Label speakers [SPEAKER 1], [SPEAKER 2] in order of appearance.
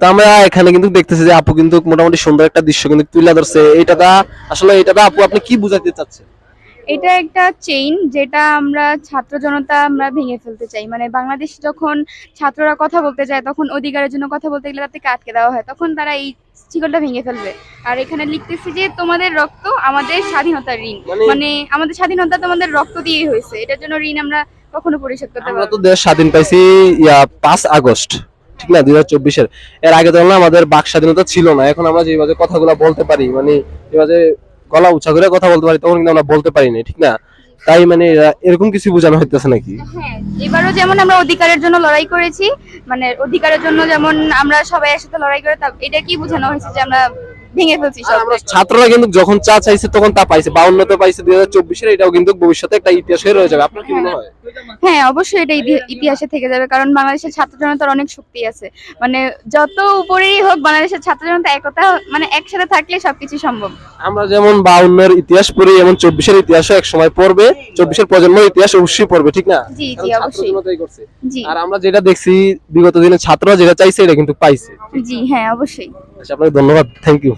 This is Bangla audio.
[SPEAKER 1] তো আমরা এখানে কিন্তু দেখতেছি যে আপু কিন্তু মোটামুটি সুন্দর একটা দৃশ্য কিন্তু তুলে ধরছে। এইটাটা আসলে এইটাটা আপু আপনি কি বুঝাইতে চাচ্ছেন?
[SPEAKER 2] এটা একটা চেইন যেটা আমরা ছাত্র জনতা আমরা ভেঙে ফেলতে চাই। মানে বাংলাদেশ যখন ছাত্ররা কথা বলতে যায় তখন অধিকারের জন্য কথা বলতে গেলে তাদেরকে আটকে দেওয়া হয়। তখন তারা এই শিকলটা ভেঙে ফেলবে। আর এখানে লিখতেছি যে তোমাদের রক্ত আমাদের স্বাধীনতার ঋণ।
[SPEAKER 1] মানে-
[SPEAKER 2] মানে আমাদের স্বাধীনতা তোমাদের রক্ত দিয়েই হয়েছে। এটার জন্য ঋণ আমরা কখনো পরিশোধ করতে
[SPEAKER 1] আমরা
[SPEAKER 2] পারব
[SPEAKER 1] তো দেশ স্বাধীন পাইছি ইয়া পাঁচ আগস্ট। ঠিক না, দুই হাজার এর আগে ধরুন আমাদের বাক স্বাধীনতা ছিল না, এখন আমরা যেভাবে কথাগুলো বলতে পারি মানে যেভাবে গলা উঁচা করে কথা বলতে পারি, তখন কিন্তু আমরা বলতে পারি না ঠিক না? তাই মানে এরকম কিছু বোঝানো হইতেছে নাকি?
[SPEAKER 2] হ্যাঁ এবারও যেমন আমরা অধিকারের জন্য লড়াই করেছি মানে অধিকারের জন্য যেমন আমরা সবাই একসাথে লড়াই করে এটা কি বোঝানো হয়েছে যে আমরা ভেঙে ফেলছি
[SPEAKER 1] ছাত্ররা কিন্তু যখন চা চাইছে তখন তা পাইছে। বাউন্নতে পাইছে দুই হাজার চব্বিশের এটাও কিন্তু ভবিষ্যতে একটা ইতিহাস হয়ে রয়ে যাবে। আপনার কি মনে হয়?
[SPEAKER 2] হ্যাঁ অবশ্যই এটা ইতিহাসে থেকে যাবে কারণ বাংলাদেশের ছাত্র জনতার অনেক শক্তি আছে। মানে যত উপরেই হোক বাংলাদেশের ছাত্র জনতা একতা মানে একসাথে থাকলে সবকিছু সম্ভব।
[SPEAKER 1] আমরা যেমন বাউন্নের ইতিহাস পড়ি এমন চব্বিশের ইতিহাসও এক সময় পড়বে। চব্বিশের প্রজন্মের ইতিহাস অবশ্যই পড়বে ঠিক না?
[SPEAKER 2] জি জি অবশ্যই।
[SPEAKER 1] আর আমরা যেটা দেখছি বিগত দিনে ছাত্ররা যেটা চাইছে এটা কিন্তু পাইছে।
[SPEAKER 2] জি হ্যাঁ অবশ্যই।
[SPEAKER 1] আচ্ছা আপনাকে ধন্যবাদ। Thank you